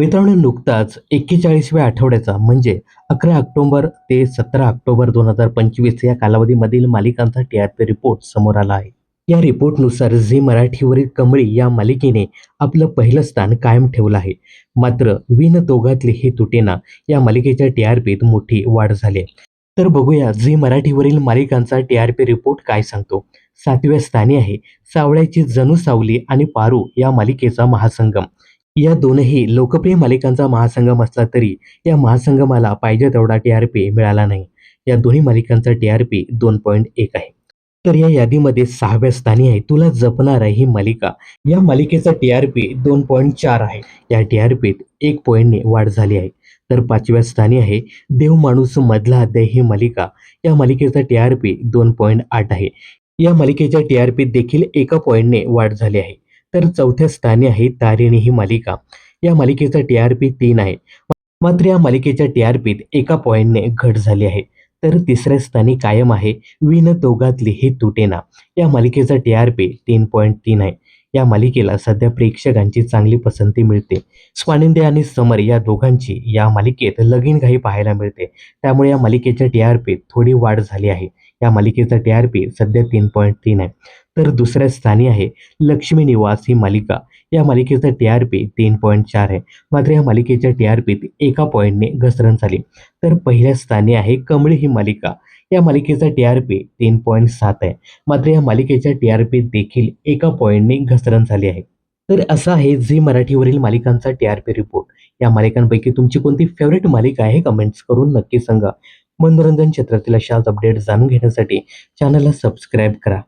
मित्रांनो नुकताच एक्केचाळीसव्या आठवड्याचा म्हणजे अकरा ऑक्टोबर ते सतरा ऑक्टोबर दोन हजार पंचवीस या कालावधीमधील मालिकांचा टी आर पी रिपोर्ट समोर आला आहे. या रिपोर्टनुसार झी मराठीवरील कमळी या मालिकेने आपलं पहिलं स्थान कायम ठेवलं आहे. मात्र विन दोघातली ही तुटेना या मालिकेच्या टी आर पीत मोठी वाढ झाली तर बघूया झी मराठीवरील मालिकांचा टी आर पी रिपोर्ट काय सांगतो. सातव्या स्थानी आहे सावळ्याची जणू सावली आणि पारू या मालिकेचा महासंगम. या दोनही लोकप्रिय मालिकांचा महासंगम असला तरी या महासंगमाला पाहिजे तेवढा टी आर पी मिळाला नाही. या दोन्ही मालिकांचा टी आर पी दोन पॉईंट एक आहे. तर या यादीमध्ये सहाव्या स्थानी आहे. तुला जपणार आहे ही मालिका. या मालिकेचा टी आर पी दोन पॉईंट चार आहे. या टी आर पीत एक पॉईंटने वाढ झाली आहे. तर पाचव्या स्थानी आहे. देव माणूस मधला अध्याय ही मालिका. या मालिकेचा टी आर पी दोन पॉईंट आठ आहे. या मालिकेच्या टी आर पीत देखील एका पॉईंटने वाढ झाली आहे. तर चौथ्या स्थानी आहे तारिणी ही मालिका. या मालिकेचा टी आर पी तीन आहे. मात्र या मालिकेच्या टी आर पीत एका पॉईंटने घट झाली आहे. तर तिसऱ्या स्थानी कायम आहे विन दोघातली ही तुटेना. या मालिकेचा टी आर पी तीन पॉईंट तीन आहे. या मालिकेला सध्या प्रेक्षकांची चांगली पसंती मिळते. स्वानिंदे आणि समर या दोघांची या मालिकेत लगीन घाई पाहायला मिळते. त्यामुळे या मालिकेच्या टी आर पीत थोडी वाढ झाली आहे. या मालिकेचा टी आर पी सध्या तीन पॉईंट तीन आहे. तर दुसऱ्या स्थानी आहे लक्ष्मी निवास ही मालिका. या मालिकेचा टी आर पी तीन पॉईंट चार आहे. मात्र या मालिकेच्या टी आर पीत एका पॉईंटने घसरण झाली. तर पहिल्या स्थानी आहे कमळी ही मालिका. या मालिकेचा टी आर पी तीन पॉईंट सात आहे. मात्र या मालिकेच्या टी आर पीत देखील एका पॉईंटने घसरण झाली आहे. तर असा आहे झी मराठीवरील मालिकांचा टी आर पी रिपोर्ट या मालिकांपैकी तुमची कोणती फेवरेट मालिका आहे? कमेंट्स करून नक्की सांगा. मनोरंजन क्षेत्रातील अशाच अपडेट जाणून घेण्यासाठी चॅनलला सबस्क्राईब करा.